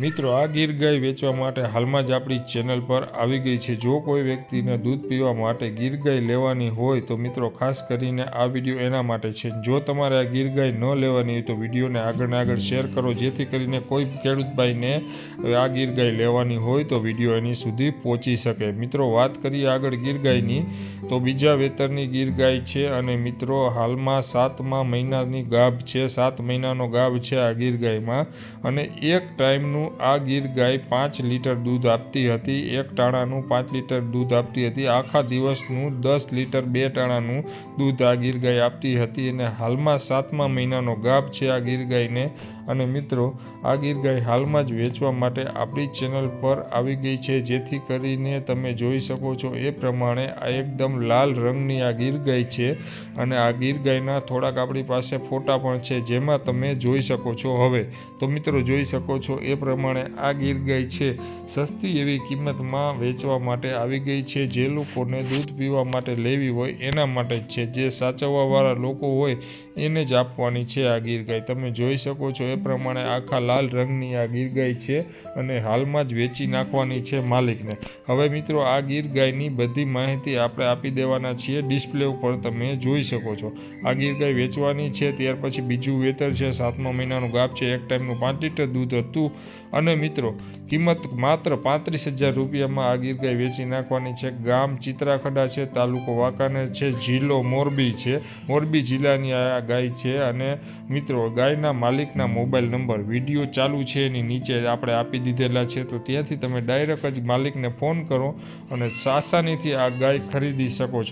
મિત્રો, આ ગીર ગાય વેચવા માટે હાલમાં જ આપણી ચેનલ પર આવી ગઈ છે. જો કોઈ વ્યક્તિને દૂધ પીવા માટે ગીર ગાય લેવાની હોય તો મિત્રો, ખાસ કરીને આ વીડિયો એના માટે છે. જો તમારે આ ગીર ગાય ન લેવાની હોય તો વિડીયોને આગળને આગળ શેર કરો. જેથી કરીને કોઈ ખેડૂતભાઈને આ ગીર ગાય લેવાની હોય તો વીડિયો એની સુધી પહોંચી શકે. મિત્રો, વાત કરીએ આગળ ગીર ગાયની તો બીજા વેતરની ગીર ગાય છે અને મિત્રો, હાલમાં સાતમા મહિનાની ગાભ છે. સાત મહિનાનો ગાભ છે આ ગીર ગાયમાં અને એક ટાઈમનું આ ગીર ગાય પાંચ લીટર દૂધ આપતી હતી, એક ટાણાનું પાંચ લીટર દૂધ આપતી હતી. આખા દિવસનું દસ લીટર બે ટાણાનું દૂધ આ ગીર ગાય આપતી હતી અને હાલમાં સાતમા મહિનાનો ગાભ છે આ ગીર ગાયને અને મિત્રો, આ ગીર ગાય હાલમાં જ વેચવા માટે આપણી ચેનલ પર આવી ગઈ છે. જેથી કરીને તમે જોઈ શકો છો, એ પ્રમાણે આ એકદમ લાલ રંગની આ ગીર ગાય છે અને આ ગીર ગાયના થોડાક આપણી પાસે ફોટા પણ છે, જેમાં તમે જોઈ શકો છો. હવે, તો મિત્રો, જોઈ શકો છો, એ પ્રમાણે આ ગીર ગાય છે. સસ્તી એવી કિંમતમાં વેચવા માટે આવી ગઈ છે. જે લોકોને દૂધ પીવા માટે લેવી હોય, એના માટે જ છે. જે સાચવવાવાળા લોકો હોય એને જ આપવાની છે આ ગીર ગાય તમે જોઈ શકો છો એ પ્રમાણે આખા લાલ રંગની આ ગીર ગાય છે અને હાલમાં જ વેચી નાખવાની છે માલિકને. હવે મિત્રો, આ ગીર ગાયની બધી માહિતી આપણે આપી દેવાના છીએ ડિસ્પ્લે ઉપર. તમે જોઈ શકો છો. આ ગીર ગાય વેચવાની છે, ત્યાર પછી બીજું વેતર છે, સાતમા મહિનાનું ગાપ છે, એક ટાઈમનું પાંચ લીટર દૂધ હતું. અને મિત્રો કિંમત માત્ર પાંત્રીસ હજાર રૂપિયામાં આ ગીર ગાય વેચી નાખવાની છે. ગામ ચિત્રાખડા છે, તાલુકો વાંકાનેર છે, જિલ્લો મોરબી છે. મોરબી જિલ્લાની આ ગાય છે અને મિત્રો, ગાયના માલિકના મોબાઈલ નંબર, વીડિયો ચાલુ છે એની નીચે આપણે આપી દીધેલા છે. તો ત્યાંથી તમે ડાયરેક્ટ જ માલિકને ફોન કરો અને સાસાનીથી આ ગાય ખરીદી શકો છો.